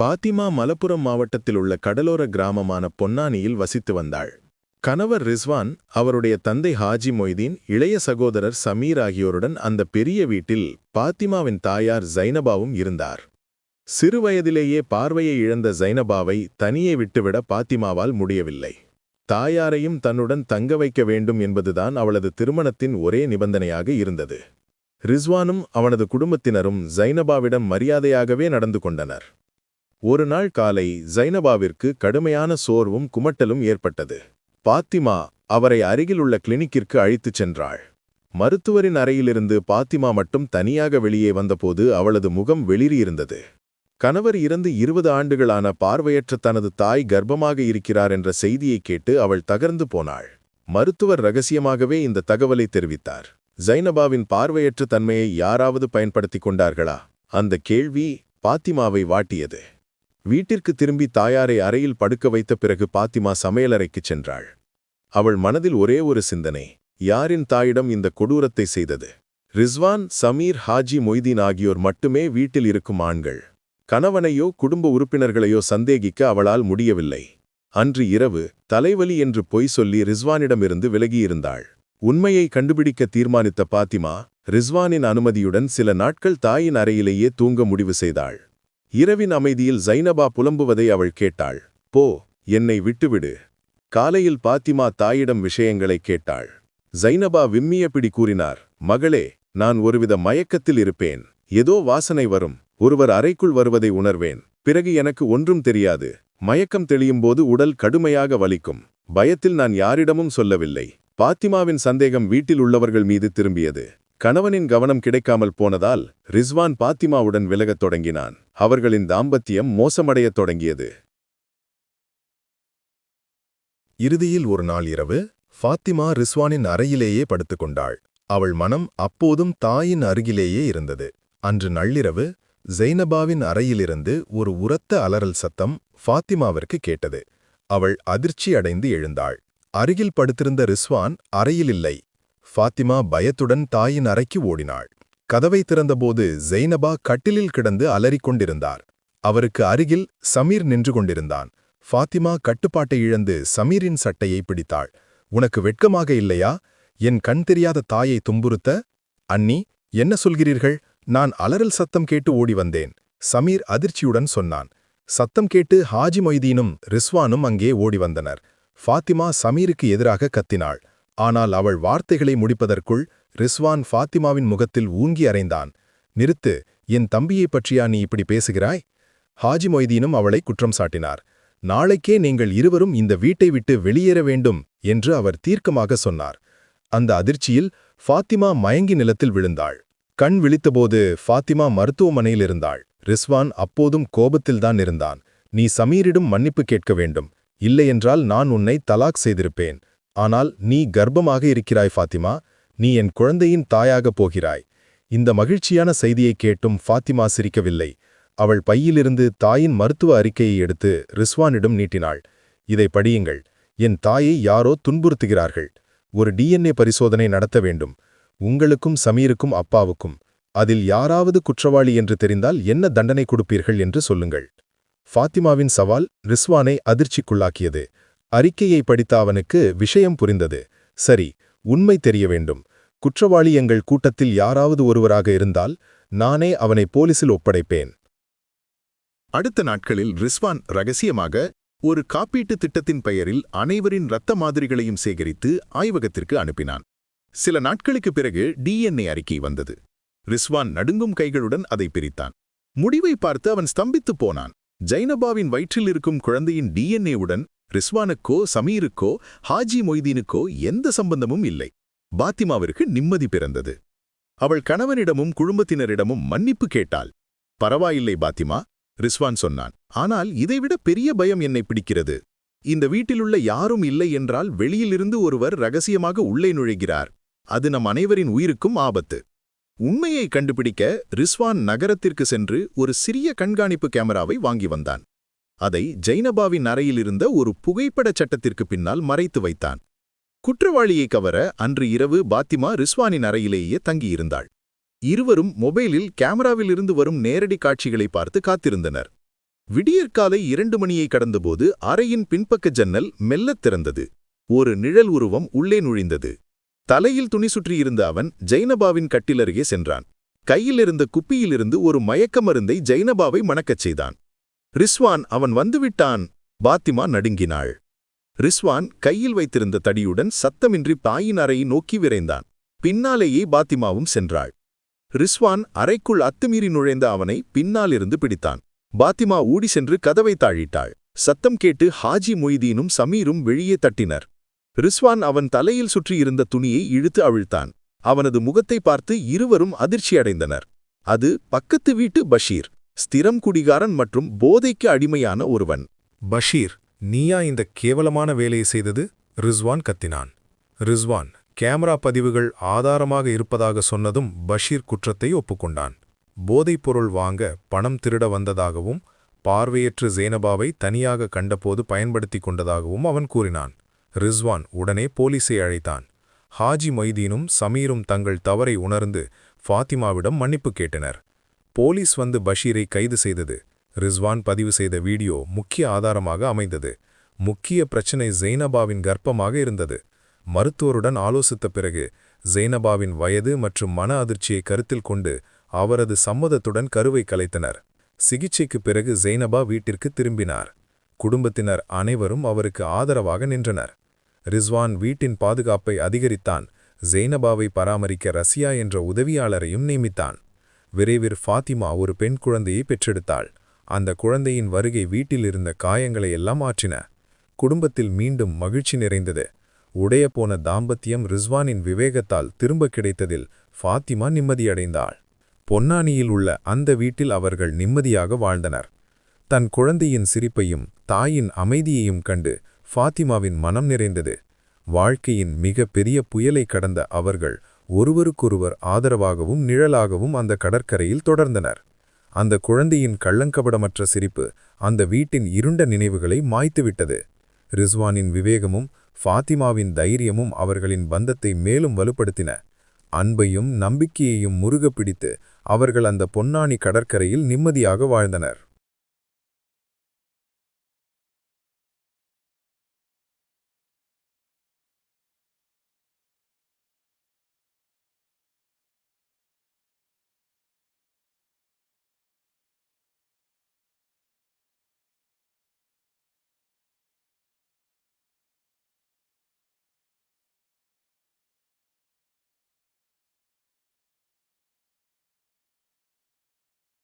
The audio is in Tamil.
பாத்திமா மலப்புரம் மாவட்டத்தில் உள்ள கடலோர கிராமமான பொன்னானியில் வசித்து வந்தாள். கணவர் ரிஸ்வான் அவருடைய தந்தை ஹாஜி மொய்தீன் இளைய சகோதரர் சமீர் ஆகியோருடன் அந்த பெரிய வீட்டில் பாத்திமாவின் தாயார் ஜைனபாவும் இருந்தார். சிறுவயதிலேயே பார்வையை இழந்த ஜைனபாவை தனியே விட்டுவிட பாத்திமாவால் முடியவில்லை. தாயாரையும் தன்னுடன் தங்க வைக்க வேண்டும் என்பதுதான் அவளது திருமணத்தின் ஒரே நிபந்தனையாக இருந்தது. ரிஸ்வானும் அவனது குடும்பத்தினரும் ஜைனபாவிடம் மரியாதையாகவே நடந்து கொண்டனர். ஒரு நாள் காலை ஜைனபாவிற்கு கடுமையான சோர்வும் குமட்டலும் ஏற்பட்டது. பாத்திமா அவரை அருகிலுள்ள கிளினிக்கிற்கு அழைத்துச் சென்றாள். மருத்துவரின் அறையிலிருந்து பாத்திமா மட்டும் தனியாக வெளியே வந்தபோது அவளது முகம் வெளிரியிருந்தது கணவர் இறந்து இருபது ஆண்டுகளான பார்வையற்ற தனது தாய் கர்ப்பமாக இருக்கிறார் என்ற செய்தியைக் கேட்டு அவள் தகர்ந்து போனாள். மருத்துவர் ரகசியமாகவே இந்த தகவலை தெரிவித்தார். ஜைனபாவின் பார்வையற்ற தன்மையை யாராவது பயன்படுத்திக் கொண்டார்களா? அந்த கேள்வி பாத்திமாவை வாட்டியது. வீட்டிற்கு திரும்பி தாயாரை அறையில் படுக்க வைத்த பிறகு பாத்திமா சமையலறைக்குச் சென்றாள். அவள் மனதில் ஒரே ஒரு சிந்தனை யாரின் தாயிடம் இந்த கொடூரத்தை செய்தது? ரிஸ்வான் சமீர் ஹாஜி மொய்தீன் ஆகியோர் மட்டுமே வீட்டில் இருக்கும் ஆண்கள். கணவனையோ குடும்ப உறுப்பினர்களையோ சந்தேகிக்க அவளால் முடியவில்லை. அன்று இரவு தலைவலி என்று பொய் சொல்லி ரிஸ்வானிடமிருந்து விலகியிருந்தாள். உண்மையை கண்டுபிடிக்க தீர்மானித்த பாத்திமா ரிஸ்வானின் அனுமதியுடன் சில நாட்கள் தாயின் அறையிலேயே தூங்க முடிவு செய்தாள். இரவின் அமைதியில் ஜைனபா புலம்புவதை அவள் கேட்டாள். போ என்னை விட்டுவிடு. காலையில் பாத்திமா தாயிடம் விஷயங்களை கேட்டாள். ஜைனபா விம்மியபிடி கூறினார். மகளே நான் ஒருவித மயக்கத்தில் இருப்பேன். ஏதோ வாசனை வரும். ஒருவர் அறைக்குள் வருவதை உணர்வேன். பிறகு எனக்கு ஒன்றும் தெரியாது. மயக்கம் தெளியும்போது உடல் கடுமையாக வலிக்கும். பயத்தில் நான் யாரிடமும் சொல்லவில்லை. பாத்திமாவின் சந்தேகம் வீட்டில் உள்ளவர்கள் மீது திரும்பியது. கணவனின் கவனம் கிடைக்காமல் போனதால் ரிஸ்வான் பாத்திமாவுடன் விலகத் தொடங்கினான். அவர்களின் தாம்பத்தியம் மோசமடையத் தொடங்கியது. இறுதியில் ஒரு நாள் இரவு ஃபாத்திமா ரிஸ்வானின் அறையிலேயே படுத்துக்கொண்டாள் அவள் மனம் அப்போதும் தாயின் அருகிலேயே இருந்தது. அன்று நள்ளிரவு ஜெய்னபாவின் அறையிலிருந்து ஒரு உரத்த அலறல் சத்தம் ஃபாத்திமாவிற்கு கேட்டது. அவள் அதிர்ச்சி அடைந்து எழுந்தாள். அருகில் படுத்திருந்த ரிஸ்வான் அறையில் இல்லை ஃபாத்திமா பயத்துடன் தாயின் அறைக்கு ஓடினாள். கதவை திறந்தபோது ஜெய்னபா கட்டிலில் கிடந்து அலறிக் கொண்டிருந்தார் அவருக்கு அருகில் சமீர் நின்று கொண்டிருந்தான். ஃபாத்திமா கட்டுப்பாட்டை இழந்து சமீரின் சட்டையை பிடித்தாள். உனக்கு வெட்கமாக இல்லையா? என் கண் தெரியாத தாயை துன்புறுத்த? அண்ணி என்ன சொல்கிறீர்கள்? நான் அலறல் சத்தம் கேட்டு ஓடி வந்தேன். சமீர் அதிர்ச்சியுடன் சொன்னான். சத்தம் கேட்டு ஹாஜி மொய்தீனும் ரிஸ்வானும் அங்கே ஓடி வந்தனர். ஃபாத்திமா சமீருக்கு எதிராக கத்தினாள். ஆனால் அவள் வார்த்தைகளை முடிப்பதற்குள் ரிஸ்வான் ஃபாத்திமாவின் முகத்தில் ஊங்கி அறைந்தான். நிறுத்து என் தம்பியைப் பற்றியா நீ இப்படி பேசுகிறாய்? ஹாஜி மொய்தீனும் அவளை குற்றம் சாட்டினார். நாளைக்கே நீங்கள் இருவரும் இந்த வீட்டை விட்டு வெளியேற வேண்டும் என்று அவர் தீர்க்கமாக சொன்னார். அந்த அதிர்ச்சியில் ஃபாத்திமா மயங்கி நிலத்தில் விழுந்தாள். கண் விழித்தபோது ஃபாத்திமா மருத்துவமனையில் இருந்தாள். ரிஸ்வான் அப்போதும் கோபத்தில்தான் இருந்தான். நீ சமீரிடம் மன்னிப்பு கேட்க வேண்டும். இல்லையென்றால் நான் உன்னை தலாக் செய்திருப்பேன். ஆனால் நீ கர்ப்பமாக இருக்கிறாய் ஃபாத்திமா. நீ என் குழந்தையின் தாயாகப் போகிறாய். இந்த மகிழ்ச்சியான செய்தியைக் கேட்டும் ஃபாத்திமா சிரிக்கவில்லை. அவள் பையிலிருந்து தாயின் மருத்துவ அறிக்கையை எடுத்து ரிஸ்வானிடம் நீட்டினாள். இதை படியுங்கள். என் தாயை யாரோ துன்புறுத்துகிறார்கள். ஒரு டிஎன்ஏ பரிசோதனை நடத்த வேண்டும். உங்களுக்கும் சமீருக்கும் அப்பாவுக்கும். அதில் யாராவது குற்றவாளி என்று தெரிந்தால் என்ன தண்டனை கொடுப்பீர்கள் என்று சொல்லுங்கள். ஃபாத்திமாவின் சவால் ரிஸ்வானை அதிர்ச்சிக்குள்ளாக்கியது. அறிக்கையை படித்த அவனுக்கு விஷயம் புரிந்தது. சரி உண்மை தெரிய வேண்டும். குற்றவாளி எங்கள் கூட்டத்தில் யாராவது ஒருவராக இருந்தால் நானே அவனை போலீசில் ஒப்படைப்பேன். அடுத்த நாட்களில் ரிஸ்வான் ரகசியமாக ஒரு காப்பீட்டு திட்டத்தின் பெயரில் அனைவரின் இரத்த மாதிரிகளையும் சேகரித்து ஆய்வகத்திற்கு அனுப்பினான். சில நாட்களுக்குப் பிறகு டிஎன்ஏ அறிக்கை வந்தது. ரிஸ்வான் நடுங்கும் கைகளுடன் அதை பிரித்தான். முடிவை பார்த்து அவன் ஸ்தம்பித்துப் போனான். ஜைனபாவின் வயிற்றில் இருக்கும் குழந்தையின் டிஎன்ஏவுடன் ரிஸ்வானுக்கோ சமீருக்கோ ஹாஜி மொய்தீனுக்கோ எந்த சம்பந்தமும் இல்லை. பாத்திமாவிற்கு நிம்மதி பிறந்தது. அவள் கணவனிடமும் குடும்பத்தினரிடமும் மன்னிப்பு கேட்டாள். பரவாயில்லை பாத்திமா ரிஸ்வான் சொன்னான். ஆனால் இதைவிட பெரிய பயம் என்னை பிடிக்கிறது. இந்த வீட்டிலுள்ள யாரும் இல்லை என்றால் வெளியிலிருந்து ஒருவர் ரகசியமாக உள்ளே நுழைகிறார். அது நம் அனைவரின் உயிருக்கும் ஆபத்து. உண்மையை கண்டுபிடிக்க ரிஸ்வான் நகரத்திற்கு சென்று ஒரு சிறிய கண்காணிப்பு கேமராவை வாங்கி வந்தான். அதை ஜைனபாவின் அறையிலிருந்த ஒரு புகைப்படச் சட்டத்திற்கு பின்னால் மறைத்து வைத்தான். குற்றவாளியை கவர அன்று இரவு பாத்திமா ரிஸ்வானின் அறையிலேயே தங்கியிருந்தாள். இருவரும் மொபைலில் கேமராவிலிருந்து வரும் நேரடி காட்சிகளை பார்த்து காத்திருந்தனர். விடியற்காலை இரண்டு மணியை கடந்தபோது அறையின் பின்பக்க ஜன்னல் மெல்லத் திறந்தது. ஒரு நிழல் உருவம் உள்ளே நுழைந்தது. தலையில் துணி சுற்றியிருந்த அவன் ஜெய்னபாவின் கட்டிலருகே சென்றான். கையிலிருந்த குப்பியிலிருந்து ஒரு மயக்க மருந்தை ஜெய்னபாவை மணக்கச் செய்தான். ரிஸ்வான் அவன் வந்துவிட்டான். பாத்திமா நடுங்கினாள். ரிஸ்வான் கையில் வைத்திருந்த தடியுடன் சத்தமின்றி தாயின் அறையை நோக்கி விரைந்தான். பின்னாலேயே பாத்திமாவும் சென்றாள். ரிஸ்வான் அறைக்குள் அத்துமீறி நுழைந்த அவனை பின்னாலிருந்து பிடித்தான். பாத்திமா ஊடி சென்று கதவை தாழிட்டாள். சத்தம் கேட்டு ஹாஜி மொய்தீனும் சமீரும் வெளியே தட்டினர். ரிஸ்வான் அவன் தலையில் சுற்றியிருந்த துணியை இழுத்து அவிழ்த்தான். அவனது முகத்தை பார்த்து இருவரும் அதிர்ச்சியடைந்தனர் அது பக்கத்து வீட்டு பஷீர் ஸ்திரம் குடிகாரன் மற்றும் போதைக்கு அடிமையான ஒருவன். பஷீர் நீயா இந்த கேவலமான வேலையை செய்தது? ரிஸ்வான் கத்தினான். ரிஸ்வான் கேமரா பதிவுகள் ஆதாரமாக இருப்பதாக சொன்னதும் பஷீர் குற்றத்தை ஒப்புக்கொண்டான். போதைப்பொருள் வாங்க பணம் திருட வந்ததாகவும் பார்வையற்று ஜேனபாவை தனியாக கண்டபோது பயன்படுத்திக் கொண்டதாகவும் அவன் கூறினான். ரிஸ்வான் உடனே போலீஸை அழைத்தான். ஹாஜி மொய்தீனும் சமீரும் தங்கள் தவறை உணர்ந்து ஃபாத்திமாவிடம் மன்னிப்பு கேட்டனர். போலீஸ் வந்து பஷீரை கைது செய்தது. ரிஸ்வான் பதிவு செய்த வீடியோ முக்கிய ஆதாரமாக அமைந்தது. முக்கிய பிரச்சினை ஜெய்னபாவின் கர்ப்பமாக இருந்தது. மருத்துவருடன் ஆலோசித்த பிறகு ஜெய்னபாவின் வயது மற்றும் மன அதிர்ச்சியை கருத்தில் கொண்டு அவரது சம்மதத்துடன் கருவை கலைத்தனர். சிகிச்சைக்குப் பிறகு ஜெய்னபா வீட்டிற்கு திரும்பினார். குடும்பத்தினர் அனைவரும் அவருக்கு ஆதரவாக நின்றனர். ரிஸ்வான் வீட்டின் பாதுகாப்பை அதிகரித்தான். ஜெய்னபாவை பராமரிக்க ரசியா என்ற உதவியாளரையும் நியமித்தான். விரைவில் ஃபாத்திமா ஒரு பெண் குழந்தையை பெற்றெடுத்தாள். அந்த குழந்தையின் வருகை வீட்டில் இருந்த காயங்களை எல்லாம் மாற்றின குடும்பத்தில் மீண்டும் மகிழ்ச்சி நிறைந்தது. உடையப்போன தாம்பத்தியம் ரிஸ்வானின் விவேகத்தால் திரும்ப கிடைத்ததில் ஃபாத்திமா நிம்மதியடைந்தாள். பொன்னானியில் உள்ள அந்த வீட்டில் அவர்கள் நிம்மதியாக வாழ்ந்தனர். தன் குழந்தையின் சிரிப்பையும் தாயின் அமைதியையும் கண்டு ஃபாத்திமாவின் மனம் நிறைந்தது. வாழ்க்கையின் மிக பெரிய புயலை கடந்த அவர்கள் ஒருவருக்கொருவர் ஆதரவாகவும் நிழலாகவும் அந்த கடற்கரையில் தொடர்ந்தனர். அந்த குழந்தையின் கள்ளங்கபடமற்ற சிரிப்பு அந்த வீட்டின் இருண்ட நினைவுகளை மாய்த்துவிட்டது. ரிஸ்வானின் விவேகமும் ஃபாத்திமாவின் தைரியமும் அவர்களின் பந்தத்தை மேலும் வலுப்படுத்தின. அன்பையும் நம்பிக்கையையும் முருக பிடித்து அவர்கள் அந்த பொன்னாணி கடற்கரையில் நிம்மதியாக வாழ்ந்தனர்.